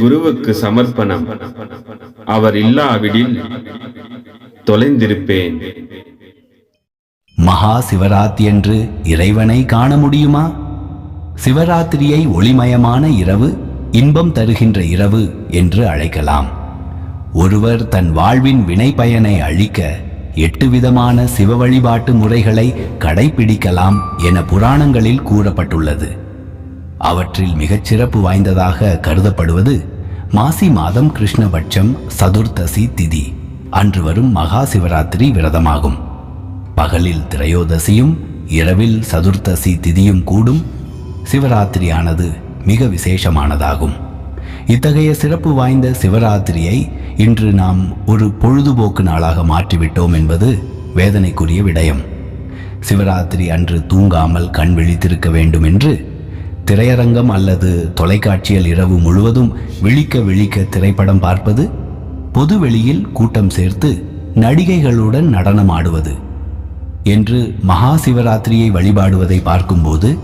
குருவுக்கு சமர்ப்பணம். அவர் இல்லாவிடில் தொலைந்திருப்பேன். மகா சிவராத்திரியன்று இறைவனை காண முடியுமா? சிவராத்திரியை ஒளிமயமான இரவு இன்பம் தருகின்ற இரவு என்று அழைக்கலாம். ஒருவர் தன் வாழ்வின் வினை பயனை அழிக்க எட்டு விதமான சிவ வழிபாட்டு முறைகளை கடைபிடிக்கலாம் என புராணங்களில் கூறப்பட்டுள்ளது. அவற்றில் மிகச் சிறப்பு வாய்ந்ததாக கருதப்படுவது மாசி மாதம் கிருஷ்ணபட்சம் சதுர்த்தசி திதி. அன்று வரும் மகா சிவராத்திரி விரதமாகும். பகலில் திரையோதசியும் இரவில் சதுர்த்தசி திதியும் கூடும். சிவராத்திரியானது மிக விசேஷமானதாகும். இத்தகைய சிறப்பு வாய்ந்த சிவராத்திரியை இன்று நாம் ஒரு பொழுதுபோக்கு நாளாக மாற்றிவிட்டோம் என்பது வேதனைக்குரிய விடயம். சிவராத்திரி அன்று தூங்காமல் கண் விழித்திருக்க வேண்டும் என்று திரையரங்கம் அல்லது தொலைக்காட்சியில் இரவு முழுவதும் விழிக்க விழிக்க திரைப்படம் பார்ப்பது பொது வெளியில் கூட்டம் சேர்த்து நடிகைகளுடன் நடனம் ஆடுவது என்று மகா சிவராத்திரியை வழிபாடுவதை பார்க்கும்போது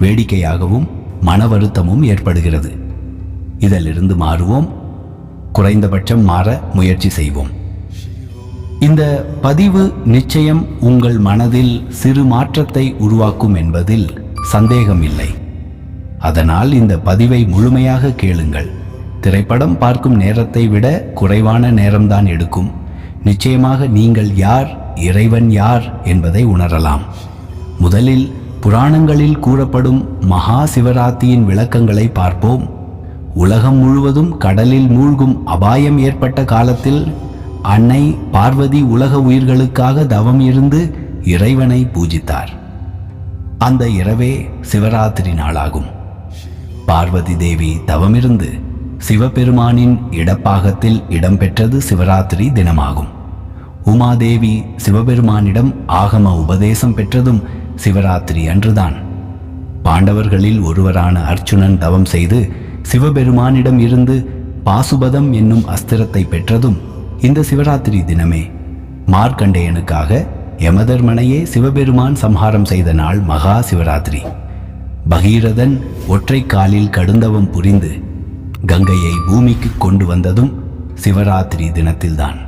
வேடிக்கையாகவும் மன வருத்தமும் ஏற்படுகிறது. இதிலிருந்து மாறுவோம் குறைந்தபட்சம் மாற முயற்சி செய்வோம். இந்த பதிவு நிச்சயம் உங்கள் மனதில் சிறு மாற்றத்தை உருவாக்கும் என்பதில் சந்தேகம் இல்லை அதனால் இந்த பதிவை முழுமையாக கேளுங்கள். திரைப்படம் பார்க்கும் நேரத்தை விட குறைவான நேரம்தான் எடுக்கும். நிச்சயமாக நீங்கள் யார் இறைவன் யார் என்பதை உணரலாம். முதலில் புராணங்களில் கூறப்படும் மகா சிவராத்திரியின் விளக்கங்களை பார்ப்போம். உலகம் முழுவதும் கடலில் மூழ்கும் அபாயம் ஏற்பட்ட காலத்தில் அன்னை பார்வதி உலக உயிர்களுக்காக தவம் இருந்து இறைவனை பூஜித்தார். அந்த இரவே சிவராத்திரி நாளாகும். பார்வதி தேவி தவமிருந்து சிவபெருமானின் இடப்பாகத்தில் இடம்பெற்றது சிவராத்திரி தினமாகும். உமாதேவி சிவபெருமானிடம் ஆகம உபதேசம் பெற்றதும் சிவராத்திரி அன்றுதான். பாண்டவர்களில் ஒருவரான அர்ச்சுனன் தவம் செய்து சிவபெருமானிடம் இருந்து பாசுபதம் என்னும் அஸ்திரத்தை பெற்றதும் இந்த சிவராத்திரி தினமே. மார்க்கண்டேயனுக்காக யமதர்மனையே சிவபெருமான் சம்ஹாரம் செய்த நாள் மகா சிவராத்திரி. பகீரதன் ஒற்றை காலில் கடுந்தவம் புரிந்து கங்கையை பூமிக்கு கொண்டு வந்ததும் சிவராத்திரி தினத்தில்தான்.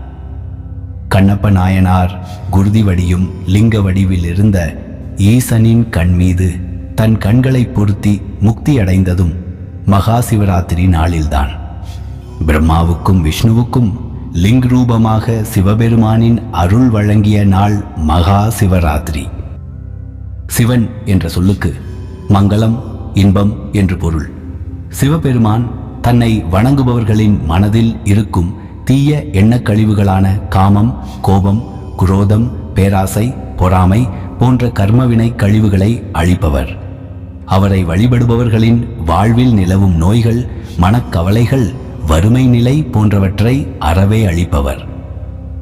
கண்ணப்ப நாயனார் குருதி வடியும் லிங்க வடிவில் இருந்த ஈசனின் கண் மீது தன் கண்களை பொருத்தி முக்தி அடைந்ததும் மகா சிவராத்திரி நாளில்தான். பிரம்மாவுக்கும் விஷ்ணுவுக்கும் லிங் ரூபமாக சிவபெருமானின் அருள் வழங்கிய நாள் மகா சிவராத்திரி சிவன் என்ற சொல்லுக்கு மங்களம் இன்பம் என்று பொருள். சிவபெருமான் தன்னை வணங்குபவர்களின் மனதில் இருக்கும் தீய எண்ணக்கழிவுகளான காமம் கோபம் குரோதம் பேராசை பொறாமை போன்ற கர்மவினை கழிவுகளை அழிப்பவர். அவரை வழிபடுபவர்களின் வாழ்வில் நிலவும் நோய்கள் மனக்கவலைகள் வறுமை நிலை போன்றவற்றை அறவே அழிப்பவர்.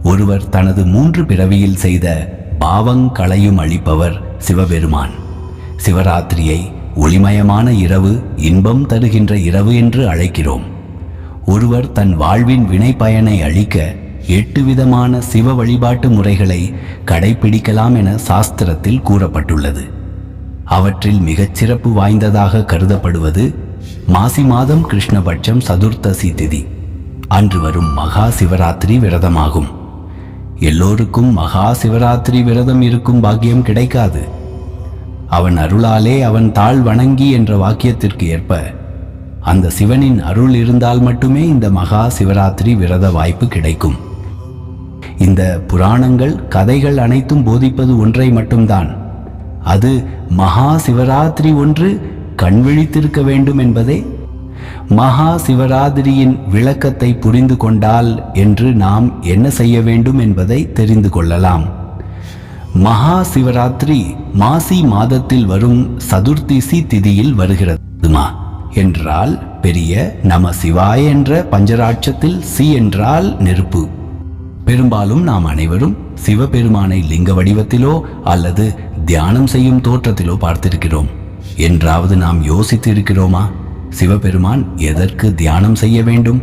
ஒருவர் தனது மூன்று பிறவியில் செய்த பாவங்களையும் அழிப்பவர் சிவபெருமான். சிவராத்திரியை ஒளிமயமான இரவு இன்பம் தருகின்ற இரவு என்று அழைக்கிறோம். ஒருவர் தன் வாழ்வின் வினை பயனை அழிக்க எட்டு விதமான சிவ வழிபாட்டு முறைகளை கடைபிடிக்கலாம் என சாஸ்திரத்தில் கூறப்பட்டுள்ளது. அவற்றில் மிகச்சிறப்பு வாய்ந்ததாக கருதப்படுவது மாசி மாதம் கிருஷ்ணபட்சம் சதுர்த்தசி திதி. அன்று வரும் மகா சிவராத்திரி விரதமாகும். எல்லோருக்கும் மகா சிவராத்திரி விரதம் இருக்கும் பாக்கியம் கிடைக்காது. அவன் அருளாலே அவன் தாழ் வணங்கி என்ற வாக்கியத்திற்கு ஏற்ப அந்த சிவனின் அருள் இருந்தால் மட்டுமே இந்த மகா சிவராத்திரி விரத வாய்ப்பு கிடைக்கும். இந்த புராணங்கள் கதைகள் அனைத்தும் போதிப்பது ஒன்றை மட்டும்தான். அது மகா சிவராத்திரி ஒன்று கண்விழித்திருக்க வேண்டும் என்பதே. மகா சிவராத்திரியின் விளக்கத்தை புரிந்து கொண்டால் என்று நாம் என்ன செய்ய வேண்டும் என்பதை தெரிந்து கொள்ளலாம். மகா சிவராத்திரி மாசி மாதத்தில் வரும் சதுர்த்திசி திதியில் வருகிறதுமா? என்றால் பெரிய நம சிவாய என்ற பஞ்சராட்சத்தில் சி என்றால் நெருப்பு. பெரும்பாலும் நாம் அனைவரும் சிவபெருமானை லிங்க வடிவத்திலோ அல்லது தியானம் செய்யும் தோற்றத்திலோ பார்த்திருக்கிறோம். என்றாவது நாம் யோசித்து இருக்கிறோமா சிவபெருமான் எதற்கு தியானம் செய்ய வேண்டும்?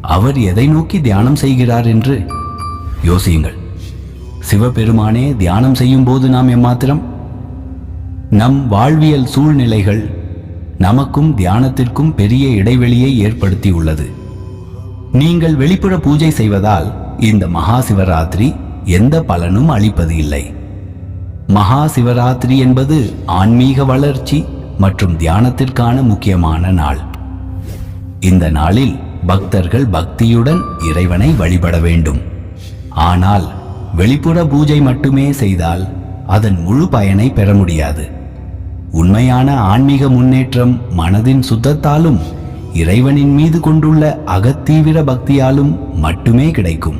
அவர் எதை நோக்கி தியானம் செய்கிறார் என்று? யோசியுங்கள். சிவபெருமானே தியானம் செய்யும் போது நாம் எம்மாத்திரம்? நம் வாழ்வியல் சூழ்நிலைகள் நமக்கும் தியானத்திற்கும் பெரிய இடைவெளியை ஏற்படுத்தியுள்ளது. நீங்கள் வெளிப்புற பூஜை செய்வதால் இந்த மகா சிவராத்திரி எந்த பலனும் அளிப்பது இல்லை. மகா சிவராத்திரி என்பது ஆன்மீக வளர்ச்சி மற்றும் தியானத்திற்கான முக்கியமான நாள். இந்த நாளில் பக்தர்கள் பக்தியுடன் இறைவனை வழிபட வேண்டும். ஆனால் வெளிப்புற பூஜை மட்டுமே செய்தால் அதன் முழு பயனை பெற முடியாது. உண்மையான ஆன்மீக முன்னேற்றம் மனதின் சுத்தத்தாலும் இறைவனின் மீது கொண்டுள்ள அகத்தீவிர பக்தியாலும் மட்டுமே கிடைக்கும்.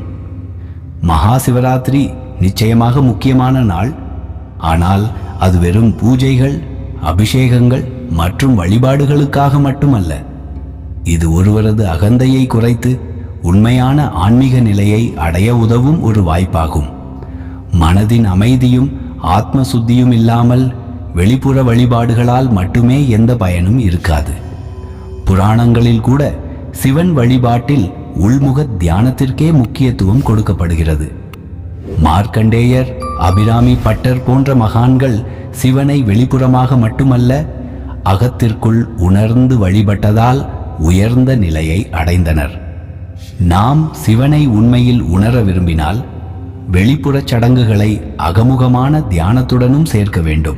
மகா சிவராத்திரி நிச்சயமாக முக்கியமான நாள். ஆனால் அது வெறும் பூஜைகள் அபிஷேகங்கள் மற்றும் வழிபாடுகளுக்காக மட்டுமல்ல. இது ஒருவரது அகந்தையை குறைத்து உண்மையான ஆன்மீக நிலையை அடைய உதவும் ஒரு வாய்ப்பாகும். மனதின் அமைதியும் ஆத்ம சுத்தியும் இல்லாமல் வெளிப்புற வழிபாடுகளால் மட்டுமே எந்த பயனும் இருக்காது. புராணங்களில் கூட சிவன் வழிபாட்டில் உள்முக தியானத்திற்கே முக்கியத்துவம் கொடுக்கப்படுகிறது. மார்க்கண்டேயர் அபிராமி பட்டர் போன்ற மகான்கள் சிவனை வெளிப்புறமாக மட்டுமல்ல அகத்திற்குள் உணர்ந்து வழிபட்டதால் உயர்ந்த நிலையை அடைந்தனர். நாம் சிவனை உண்மையில் உணர விரும்பினால் வெளிப்புறச் சடங்குகளை அகமுகமான தியானத்துடனும் சேர்க்க வேண்டும்.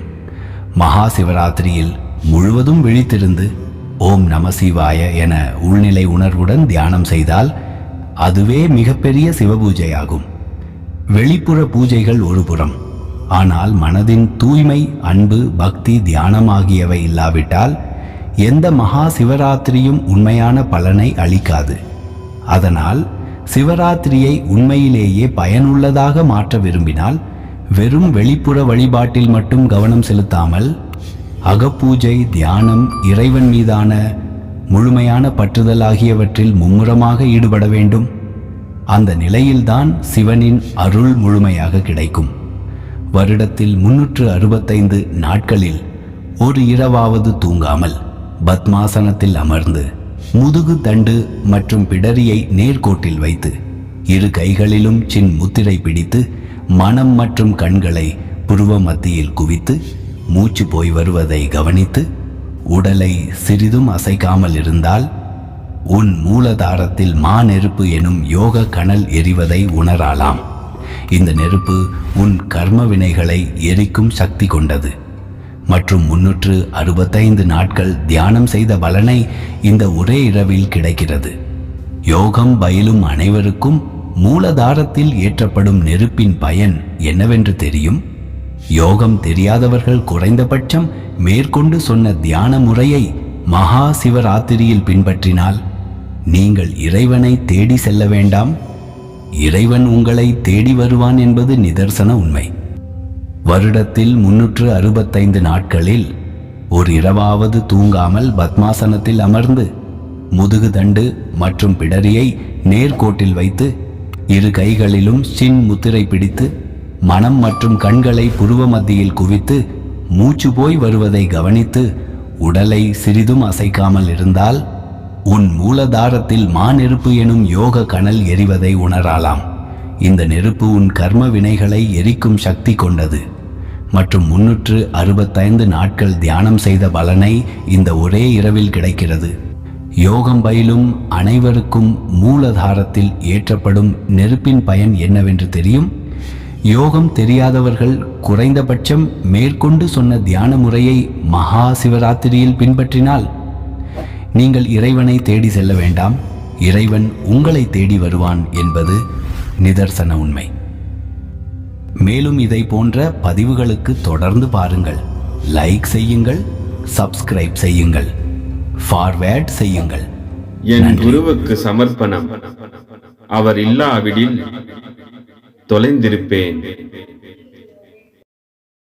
மகா சிவராத்திரியில் முழுவதும் விழித்திருந்து ஓம் நம சிவாய என உள்நிலை உணர்வுடன் தியானம் செய்தால் அதுவே மிகப்பெரிய சிவபூஜையாகும். வெளிப்புற பூஜைகள் ஒரு புறம். ஆனால் மனதின் தூய்மை அன்பு பக்தி தியானம் ஆகியவை இல்லாவிட்டால் எந்த மகா சிவராத்திரியும் உண்மையான பலனை அளிக்காது. அதனால் சிவராத்திரியை உண்மையிலேயே பயனுள்ளதாக மாற்ற விரும்பினால் வெறும் வெளிப்புற வழிபாட்டில் மட்டும் கவனம் செலுத்தாமல் அகப்பூஜை தியானம் இறைவன் மீதான முழுமையான பற்றுதல் ஆகியவற்றில் மும்முரமாக ஈடுபட வேண்டும். அந்த நிலையில்தான் சிவனின் அருள் முழுமையாக கிடைக்கும். வருடத்தில் முன்னூற்று அறுபத்தைந்து நாட்களில் ஒரு இரவாவது தூங்காமல் பத்மாசனத்தில் அமர்ந்து முதுகு தண்டு மற்றும் பிடரியை நேர்கோட்டில் வைத்து இரு கைகளிலும் சின் முத்திரை பிடித்து மனம் மற்றும் கண்களை புருவ மத்தியில் குவித்து மூச்சு போய் வருவதை கவனித்து உடலை சிறிதும் அசைக்காமல் இருந்தால் உன் மூலதாரத்தில் மா நெருப்பு எனும் யோக கனல் எரிவதை உணரலாம். இந்த நெருப்பு உன் கர்ம வினைகளை எரிக்கும் சக்தி கொண்டது. மற்றும் முன்னூற்று அறுபத்தைந்து நாட்கள் தியானம் செய்த பலனை இந்த ஒரே இரவில் கிடைக்கிறது. யோகம் பயிலும் அனைவருக்கும் மூலதாரத்தில் ஏற்றப்படும் நெருப்பின் பயன் என்னவென்று தெரியும்? யோகம் தெரியாதவர்கள் குறைந்தபட்சம் மேற்கொண்டு சொன்ன தியான முறையை மகா சிவராத்திரியில் பின்பற்றினால் நீங்கள் இறைவனை தேடி செல்ல வேண்டாம். இறைவன் உங்களை தேடி வருவான் என்பது நிதர்சன உண்மை. வருடத்தில் முன்னூற்று அறுபத்தைந்து நாட்களில் ஒரு இரவாவது தூங்காமல் பத்மாசனத்தில் அமர்ந்து முதுகு தண்டு மற்றும் பிடரியை நேர்கோட்டில் வைத்து இரு கைகளிலும் சின் முத்திரை பிடித்து மனம் மற்றும் கண்களை புருவ மத்தியில் குவித்து மூச்சு போய் வருவதை கவனித்து உடலை சிறிதும் அசைக்காமல் இருந்தால் உன் மூலதாரத்தில் மாநெருப்பு எனும் யோக கனல் எரிவதை உணரலாம். இந்த நெருப்பு உன் கர்ம வினைகளை எரிக்கும் சக்தி கொண்டது. மற்றும் முன்னூற்று அறுபத்தைந்து நாட்கள் தியானம் செய்த பலனை இந்த ஒரே இரவில் கிடைக்கிறது. யோகம் பயிலும் அனைவருக்கும் மூலதாரத்தில் ஏற்றப்படும் நெருப்பின் பயன் என்னவென்று தெரியும்? யோகம் தெரியாதவர்கள் குறைந்தபட்சம் மேற்கொண்டு சொன்ன தியான முறையை மகா சிவராத்திரியில் பின்பற்றினால் நீங்கள் இறைவனை தேடி செல்ல வேண்டாம். இறைவன் உங்களை தேடி வருவான் என்பது நிதர்சன உண்மை. மேலும் இதை போன்ற பதிவுகளுக்கு தொடர்ந்து பாருங்கள். லைக் செய்யுங்கள் சப்ஸ்கிரைப் செய்யுங்கள் ஃபார்வேர்ட் செய்யுங்கள். என். குருவுக்கு சமர்ப்பணம். அவர் இல்லாவிடில் தொலைந்திருப்பேன்.